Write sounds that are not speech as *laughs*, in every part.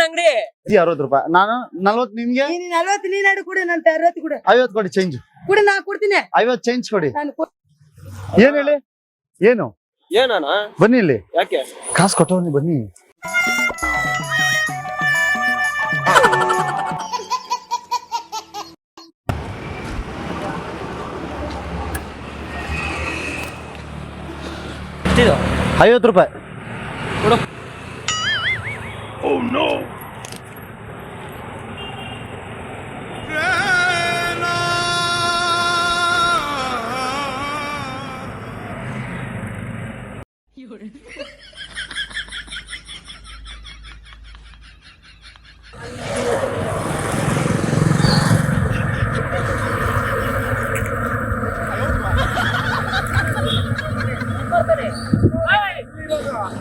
ಅಂಗಡಿ. ಅರವತ್ತು ರೂಪಾಯಿ. ನಾನು ನಲ್ವತ್ತು ನಿಮ್ಗೆ? ನೀನ್ ನಲ್ವತ್ತು ನೀನಾಡು ಕೊಡು ನಂತ ಅರವತ್ತು ಕೊಡು. ಐವತ್ತು ಕೊಡಿ ಚೇಂಜ್ ಕೊಡು ನಾ ಕೊಡ್ತೀನಿ. ಐವತ್ತು ಚೇಂಜ್ ಕೊಡಿ. ನಾನು ಕೊ- ಏನ್ ಹೇಳಿ? ಏನು? ಏನಣ್ಣ? ಬನ್ನಿ ಇಲ್ಲಿ. ಯಾಕೆ? ಕಾಸು ಕೊಟ್ಟವನಿ ಬನ್ನಿ. ಐವತ್ತು ರೂಪಾಯಿ.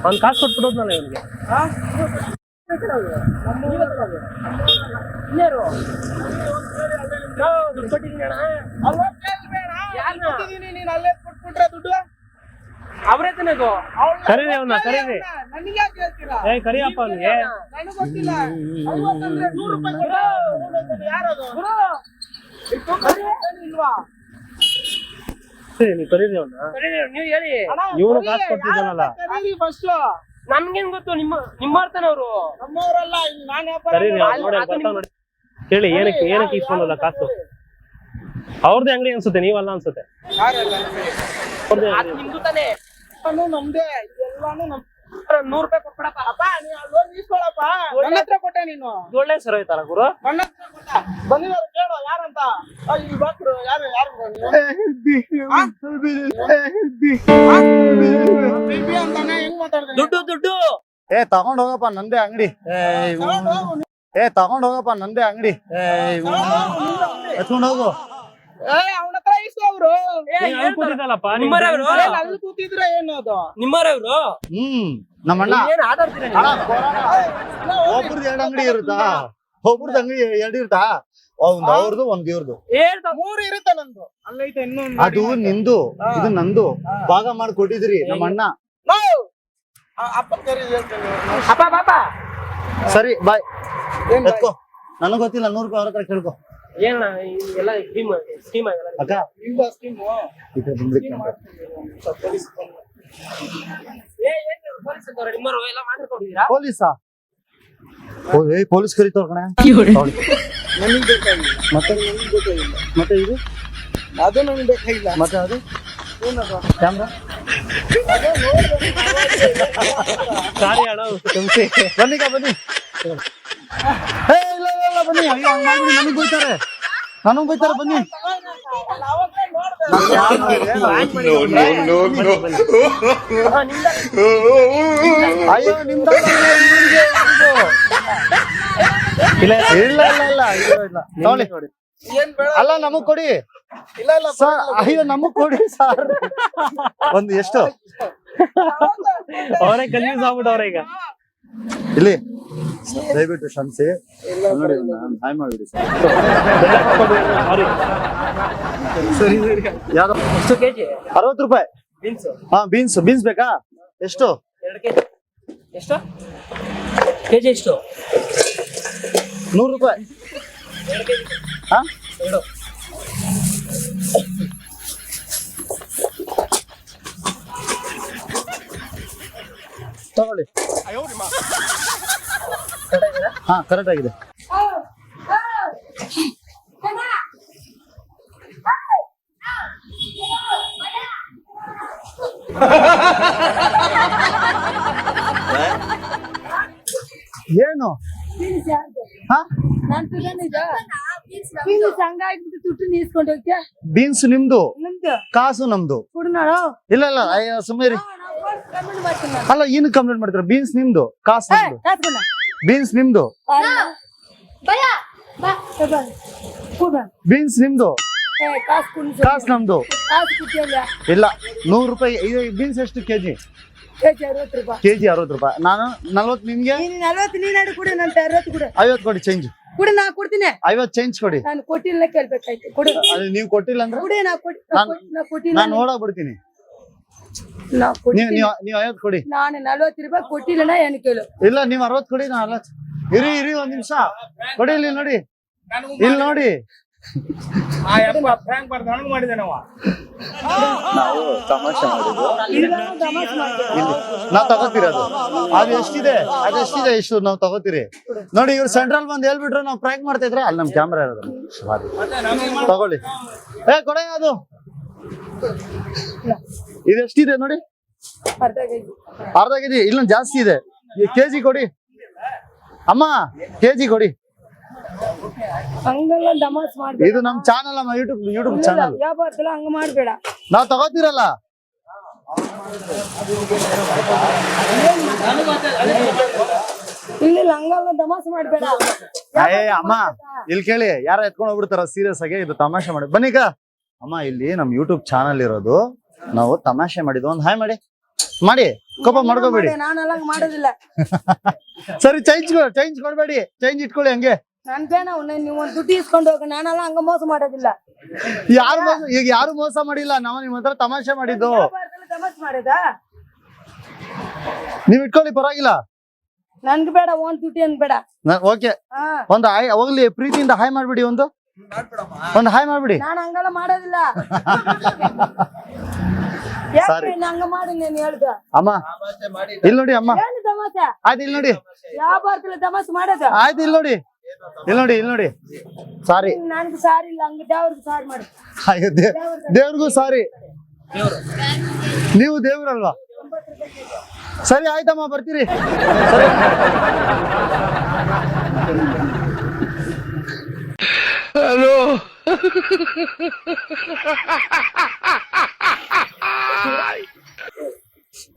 ಅವ್ನ್ ಕಾಸು ಕೊಟ್ಬಿಡೋದ್ನಲ್ಲ ಇವನಿಗೆ. ಅವ್ರೇ ಕರೀರಿ ಅವನ್ನ ಕರೀರಿ. ಏ ಕರಿಯಪ್ಪ ಅವ್ನಿಗೆ. ನೀವು ಕರೀರಿ ಅವನ್ನ ನೀವು ಹೇಳಿ. ಇವನು ಕಾಸು ಕೊಟ್ಟಿದ್ದಾನಲ್ಲ. ನಮ್ಗೇನ್ ಗೊತ್ತು ನಿಮ್ಮ ನಿಮ್ಮರ್ತಾನೆ ಅವರು. ಕರೀರಿ ಅವ್ನು ನೋಡಿ ಕೇಳಿ ಏನಕ್ಕೆ ಏನಕ್ಕೆ ಇಸ್ಕೊಂಡಲ್ಲ ಕಾಸು ಅವ್ರದ್ದೇ ಅಂಗಡಿ ಅನ್ಸುತ್ತೆ ನೀವಲ್ಲ ಅನ್ಸುತ್ತೆ. ನಿಮ್ದು ತಾನೇ. ನಮ್ದೇ ಎಲ್ಲಾನು ನಮ್ ನೂರ್ ರೂಪಾಯಿ ಕೊಟ್ಬಿಡಪ್ಪ. ಅಪ್ಪ ಇಸ್ಕೊಳಪ್ಪ. ನನ್ನ ಹತ್ರ ಕೊಟ್ಟೆ ನೀನು. ಒಳ್ಳೆ ಸರ್ ಹೋಯ್ತಾರ ಗುರು? ನನ್ನ ಹತ್ರ ಕೊಟ್ಟ. ಬಂದಿರೋರು ಕೇಳು ಯಾರಂತ? ಆ, ಇಲ್ಲಿ ಬಾಕ್ರು ಯಾರು ಯಾರು ಬಿಬಿ ಅಂತಾನೆ ಹೆಂಗ್ ಮಾತಾಡ್ದೆ? ದುಡ್ಡು ದುಡ್ಡು. ಏ ತಗೊಂಡ್ ಹೋಗಪ್ಪ ನಂದೇ ಅಂಗಡಿ. ಏ ತಗೊಂಡ್ ಹೋಗಪ್ಪ ನಂದೇ ಅಂಗಡಿ. ಎತ್ಕೊಂಡ್ ಹೋಗು. ಏ ಅವನ ಹತ್ರ ಇಸ್ಕೊ ಅವ್ರು ನೀವ್ ಅಲ್ಲಿ ಕೂತಿದ್ದಲ್ಲಪ್ಪ ನಿಮ್ ನಿಮ್ಮವ್ರೇ ಅವ್ರು? friends ಕೂತಿದ್ರೆ ಏನು ಅದು? ನಿಮ್ಮವ್ರವ್ರು ಹ್ಮ್ ನಮ್ಮಣ್ಣ. ಏನ್ ಆಟಾಡ್ತೀರ ಅಣ್ಣ, ಒಬ್ರದ್ದು ಎರಡು ಅಂಗಡಿ ಇರುತ್ತಾ? ಒಬ್ರದ್ದು ಅಂಗಡಿ ಎರಡು ಇರುತ್ತಾ? ಒಂದ್ ಅವ್ರದ್ದು ಒಂದ್ ಇವ್ರದ್ದು. ಮೂರು ಇರುತ್ತೆ ನಂದು. ಅಲ್ಲೈತೆ ಇನ್ನೊಂದು ಅದು ನಿಂದು ಇದು ನಂದು. ಭಾಗ ಮಾಡಿ ಕೊಟ್ಟಿದ್ರಿ ನಮ್ಮ ಅಣ್ಣ ನಾವು! ಅಪ್ಪ ಕರಿ ಹೇಳ್ತೇನೆ. ಅಪ್ಪ ಪಾಪ! ಸರಿ ಬಾಯ್ ಏನ್ ಎತ್ಕೋ. ನನಗ್ ಗೊತ್ತಿಲ್ಲ ನೂರು ರೂಪಾಯಿ ಅವ್ರ ಹತ್ರ ಕೇಳ್ಕೊ. ಏನ ಎಲ್ಲ ಸ್ಕೀಮ್ ಸ್ಕೀಮ್ ಆಗಲ್ಲ. ಅಕ್ಕ. ಏ ಏನ್ ಪೊಲೀಸ್ ಓ ಏ ಪೊಲೀಸ್ ಕರೀತಾವ್ ಕಣೆ. ನನಗ್ ಬೇಕಾಗಿಲ್ಲ. ಮತ್ತೆ? ನನಗ್ ಬೇಕಾಗಿಲ್ಲ. ಮತ್ತೆ ಇದು? ಅದು ನನಗ್ ಬೇಕಾಗಿಲ್ಲ. ಮತ್ತೆ ಅದು? ಕ್ಯಾಮ್ರಾ? ಸಾರಿ ಅಣ್ಣ ಕ್ಷಮಿಸಿ ಬನ್ನಿ ಬನ್ನಿ ನನಗ್ ಬೈತಾರೆ ನನಗ್ ಬೈತಾರೆ ಬನ್ನಿ. ಅಯ್ಯೋ ನಿಮ್ದ ಇಲ್ಲ ಇಲ್ಲ ಇಲ್ಲ ಇಲ್ಲ ತಗೊಳ್ಳಿ ಅಲ್ಲ ನಮಗ್ ಕೊಡಿ. ಇಲ್ಲ ಇಲ್ಲ ಸರ್ ಅಯ್ಯೋ ನಮಗ್ ಕೊಡಿ ಸರ್. ಒಂದು ಎಷ್ಟು? ಅವರೇ ಕನ್ಫ್ಯೂಸ್ ಆಗ್ಬಿಟ್ಟವ್ರೆ ಈಗ. ಇಲ್ಲಿ. ದಯವಿಟ್ಟು ಕ್ಷಮಿಸಿ. ನೋಡಿ ಹಾಯ್ ಮಾಡ್ಬಿಡಿ ಸರ್. ಸಾರಿ ಸರಿ ಯಾವ್ದು ಎಷ್ಟು ಕೆಜಿ? ಅರವತ್ತು ರೂಪಾಯಿ. ಬೀನ್ಸ್. ಹಾ ಬೀನ್ಸ್. ಬೀನ್ಸ್ ಬೇಕಾ? ಎಷ್ಟು? ಎರಡು ಕೆಜಿ. ಎಷ್ಟು? ಕೆಜಿ ಎಷ್ಟು? ನೂರು ರೂಪಾಯಿ. ಹಾ? ಎರಡು. ತಗೊಳ್ಳಿ. ಹಾ ಕರೆಕ್ಟ್ ಆಗಿದೆ. ಏನು? ಹಾ? ಬೀನ್ಸ್ ನಿಮ್ದು? ಕಾಸು ನಮ್ದು. ಇಲ್ಲ ಇಲ್ಲ ಅಯ್ಯೋ ಸುಮ್ಮನೆ ಅಲ್ಲ ಏನು ಕಂಪ್ಲೇಂಟ್ ಮಾಡ್ತೀರಾ? ಬೀನ್ಸ್ ನಿಮ್ದು ಕಾಸು ನಮ್ದು. ಬೀನ್ಸ್ ನಿಮ್ದು? ಬೀನ್ಸ್ ನಿಮ್ದು? ಕಾಸ್ ನಮ್ದು. ಇಲ್ಲ ನೂರು ರೂಪಾಯಿ ಇದು ಬೀನ್ಸ್ ಎಷ್ಟು ಕೆಜಿ? ಕೆಜಿ ಅರವತ್ತು ರೂಪಾಯಿ. ನಾನು ನಲ್ವತ್ತು ನಿಮ್ಗೆ? ಐವತ್ತು ಕೊಡಿ ಚೇಂಜ್ ಕೊಡಿ ನಾ ಕೊಡ್ತೀನಿ. ಐವತ್ತು ಚೇಂಜ್ ಕೊಡಿ. ನಾನು ಕೊಟ್ಟಿಲ್ಲ ಕೇಳ್ಬೇಕಾಯ್ತು. ಕೊಡು. ನೀವು ಕೊಟ್ಟಿಲ್ಲ ಅಂದ್ರೆ? ನಾನು ನೋಡಕ್ ಬಿಡ್ತೀನಿ. ನಾವು ಐವತ್ ಕೊಟ್ಟಿಲ್ಲ ಕೊಡಿ. ನಾನು ನಲ್ವತ್ತು ರೂಪಾಯಿ ಕೊಟ್ಟಿಲ್ಲಣ್ಣ ಏನು ಕೇಳು? ಇಲ್ಲ ನೀವು ಅರವತ್ ಕೊಡಿ ನಾ ಅಲ್ಲ ಇರಿ ಇರಿ ಒಂದ್ ನಿಮಿಷ. ಕೊಡಿ ಇಲ್ಲಿ ನೋಡಿ. ಇಲ್ಲಿ ನೋಡಿ. ನಾವು. ತಮಾಷೆ ಮಾಡ್ತೀವಿ. ನಾವ್ ತಗೋತಿರೋದು. ಅದು ಎಷ್ಟಿದೆ? ಅದು ಎಷ್ಟಿದೆ? ಎಷ್ಟು ನಾವ್ ತಗೋತೀರಿ. ನೋಡಿ ಇವ್ರು ಸೆಂಟ್ರಲ್ ಬಂದ್ ಹೇಳ್ಬಿಟ್ರೆ ನಾವು ಪ್ರ್ಯಾಂಕ್ ಮಾಡ್ತಾ ಇದ್ರೆ ಅಲ್ಲಿ ನಮ್ ಕ್ಯಾಮ್ರಾ ಇರೋದು. ತಗೊಳ್ಳಿ. ಏ ಕೊಡೆ ಅದು. ಇದು ಎಷ್ಟಿದೆ ನೋಡಿ? ಅರ್ಧ ಕೆಜಿ. ಇಲ್ಲೊಂದು ಜಾಸ್ತಿ ಇದೆ. ಕೆಜಿ ಕೊಡಿ. ಅಮ್ಮ ಕೆಜಿ ಕೊಡಿ. ಇದು ನಮ್ ಚಾನಲ್ ಅಮ್ಮ ಯೂಟ್ಯೂಬ್ ಯೂಟ್ಯೂಬ್ ಚಾನಲ್ ಮಾಡಬೇಡ ಹಂಗ ಮಾಡ್ಬೇಡ. ನಾವ್ ತಗೋತಿರಲ್ಲ? ಇಲ್ಲ ಇಲ್ಲ ಹಂಗೆಲ್ಲ ತಮಾಷೆ ಮಾಡ್ಬೇಡ. ಅಮ್ಮ ಇಲ್ಲಿ ಕೇಳಿ ಯಾರ ಎತ್ಕೊಂಡು ಹೋಗ್ಬಿಡ್ತಾರ ಸೀರಿಯಸ್ ಆಗಿ ಇದು ತಮಾಷೆ ಮಾಡಿ. ಬನ್ನೀಗ ಅಮ್ಮ ಇಲ್ಲಿ ನಮ್ ಯೂಟ್ಯೂಬ್ ಚಾನಲ್ ಇರೋದು. ನಾವು ತಮಾಷೆ ಮಾಡಿದ್ವಿ ಒಂದ್ ಹಾಯ್ ಮಾಡಿ. ಮಾಡಿ. ಕೋಪ ಮಾಡ್ಕೋಬೇಡಿ. ನಾನೆಲ್ಲ ಹಂಗ್ ಮಾಡೋದಿಲ್ಲ. *laughs* ಸರಿ ಚೇಂಜ್ ಚೇಂಜ್ ಕೊಡ್ಬೇಡಿ. ಚೇಂಜ್ ಇಟ್ಕೊಳ್ಳಿ ಹಂಗೆ. ನನ್ ಬೇನ ನೀವು ಒಂದ್ ದುಡ್ಡು ಇಸ್ಕೊಂಡು ಹೋಗ. ನಾನೆಲ್ಲ ಹಂಗ ಮೋಸ ಮಾಡೋದಿಲ್ಲ. ಯಾರು ಮೋಸ ಈಗ ಯಾರು ಮೋಸ ಮಾಡಿಲ್ಲ? ನಾವು ನಿಮ್ ಹತ್ರ ತಮಾಷೆ ಮಾಡಿದ್ದು. ವ್ಯಾಪಾರದಲ್ಲಿ ತಮಾಷೆ ಮಾಡದ ನೀವ್ ಇಟ್ಕೊಳ್ಳಿ ಪರವಾಗಿಲ್ಲ. ನನ್ಗೆ ಬೇಡ ಒಂದ್ ದುಡ್ಡು ಏನ್ ಬೇಡ. ಓಕೆ. ಹಾ. ಒಂದು ಹಾಯ್ ಹೋಗ್ಲಿ ಪ್ರೀತಿಯಿಂದ ಹಾಯ್ ಮಾಡ್ಬಿಡಿ ಒಂದು. ಒಂದು ಹಾಯ್ ಮಾಡ್ಬಿಡಿ. ನಾನು ಹಂಗೆಲ್ಲ ಮಾಡೋದಿಲ್ಲ. *laughs* ಯಾಕೆ ಇನ್ನು ಹಂಗ ಮಾಡಿ ನೀನ್ ಹೇಳ್ದ? ಅಮ್ಮ ಇಲ್ಲಿ ನೋಡಿ ಅಮ್ಮ. ಏನು ತಮಾಷೆ? ಆಯ್ತು ಇಲ್ಲಿ ನೋಡಿ. ತಮಾಷೆ ಮಾಡೋದು? ಆಯ್ತು ಇಲ್ಲಿ ನೋಡಿ. ಇಲ್ಲಿ ನೋಡಿ ಇಲ್ಲಿ ನೋಡಿ. ಸಾರಿ. ನನ್ಗೆ ಸಾರಿ ಇಲ್ಲ ಹಂಗ ದೇವ್ರಿಗೆ ಸಾರಿ ಮಾಡಿ. ಅಯ್ಯೋ ದೇ- ದೇವ್ರಿಗೂ ಸಾರಿ. ನೀವು ದೇವ್ರಲ್ವಾ? ಸರಿ ಆಯ್ತಮ್ಮ ಬರ್ತೀರಿ. ಸರಿ *laughs*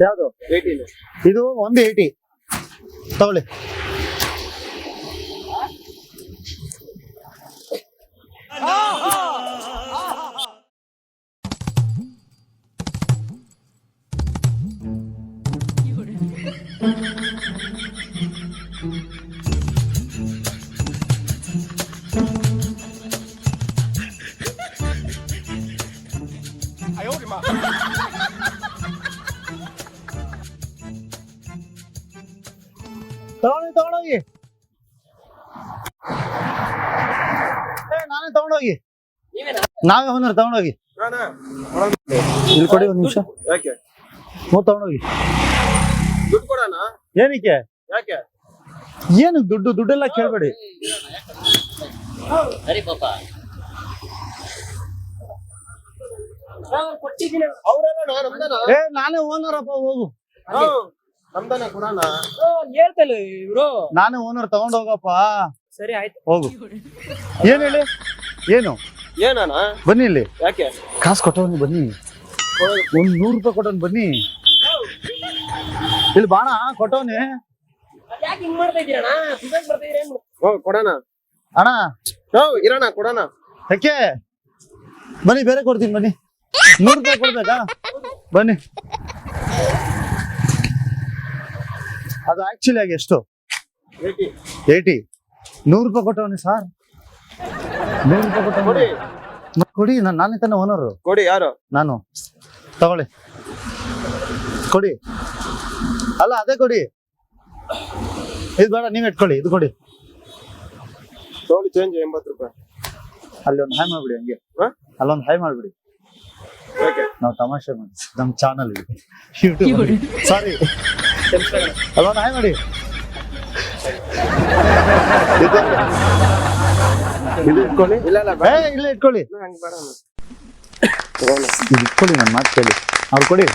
ಯಾವುದು? ಇದು ಒಂದು ಏಯ್ಟಿ ತಗೊಳ್ಳಿ. ತಗೊಳ್ಳಿ ಹೋಗಿ ತಗೊಂಡೋಗಿ. ನಾವೇ ಹೋನರ್ ತಗೊಂಡೋಗಿ. ಇಲ್ಲಿ ಕೊಡಿ ಒಂದ್ ನಿಮಿಷ. ಯಾಕೆ? ಹ್ಞೂ ತಗೊಂಡೋಗಿ. ದುಡ್ಡು ಕೊಡೋಣ? ಏನಕ್ಕೆ? ಯಾಕೆ? ಏನು ದುಡ್ಡು? ದುಡ್ಡೆಲ್ಲ ಕೇಳ್ಬೇಡಿ. ಅವ್ರೇನ ಪಾಪ. ಏ ನಾನೇ ಓನರಪ್ಪ ಹೋಗು. ನಮ್ದನ ಕೊಡೋಣ? ಹೇಳ್ತಲ್ಲ ಇವ್ರು. ನಾನೇ ಓನರ್ ತಗೊಂಡ್ ಹೋಗಪ್ಪ ಸರಿ ಆಯ್ತು. ಹೋಗು. ಏನ್ ಹೇಳಿ? ಏನು? ಏನಾನ ಬನ್ನಿ ಇಲ್ಲಿ. ಯಾಕೆ? ಕಾಸು ಕೊಟ್ಟವನು ಬನ್ನಿ. ಒಂದ್ ನೂರು ರೂಪಾಯಿ ಕೊಟ್ಟವನು ಬನ್ನಿ. ಇಲ್ಲಿ ಬಾಣ ಕೊಟ್ಟವನಿ ಯಾಕೆ ಹಿಂಗ್ ಮಾಡ್ತಾ ಇದೀರಣ್ಣ ಸುಧಾಕ್ ಬರ್ತಾ ಇದೀರೇನು ಹೋ ಕೊಡೋಣ. ಅಣ್ಣ. ಓ ಇರೋಣ ಕೊಡೋಣ. ಯಾಕೆ? ಬನ್ನಿ ಬೇರೆ ಕೊಡ್ತೀನಿ ಬನ್ನಿ. ನೂರು ರೂಪಾಯಿ ಕೊಡ್ಬೇಕಾ? ಬನ್ನಿ. ಅದು ಆಕ್ಚುಲಿ ಆಗಿ ಎಷ್ಟು? ಏಯ್ಟಿ. ನೂರು ರೂಪಾಯಿ ಕೊಟ್ಟವನಿ ಸರ್ ನೂರು ರೂಪಾಯಿ ಕೊಟ್ಟವನಿ. ಕೊಡಿ. ಮತ್ತೆ ಕೊಡಿ ನಾನು ನಾನೇ ತಾನೇ ಓನರು ಕೊಡಿ ಯಾರು? ನಾನು. ತಗೊಳ್ಳಿ. ಕೊಡಿ. ಅಲ್ಲ ಅದೇ ಕೊಡಿ. ಇದು ಬೇಡ ನೀವು ಇಟ್ಕೊಳ್ಳಿ ಇದು ಕೊಡಿ. ಚೇಂಜ್ ಎಂಬತ್ತು ರೂಪಾಯಿ. ಅಲ್ಲಿ ಒಂದು ಹಾಯ್ ಮಾಡ್ಬಿಡಿ ಹಂಗೆ. ಹಾ? ಅಲ್ಲೊಂದು ಹಾಯ್ ಮಾಡ್ಬಿಡಿ. ನಾವು ತಮಾಷೆ *laughs* ಮಾಡಿ ನಮ್ ಚಾನಲ್ ಇದೆ ಯೂಟ್ಯೂಬ್ ಸಾರಿ ಅಲ್ಲೊಂದು ಹಾಯ್ ಮಾಡಿ. ಇದು- ಇಟ್ಕೊಳ್ಳಿ. ಇಲ್ಲ ಇಲ್ಲ ಇಲ್ಲ ಇಟ್ಕೊಳ್ಳಿ. ಇಟ್ಕೊಳ್ಳಿ ನನ್ನ ಮಾತು ಕೇಳಿ. ಅವ್ರು ಕೊಡಿ.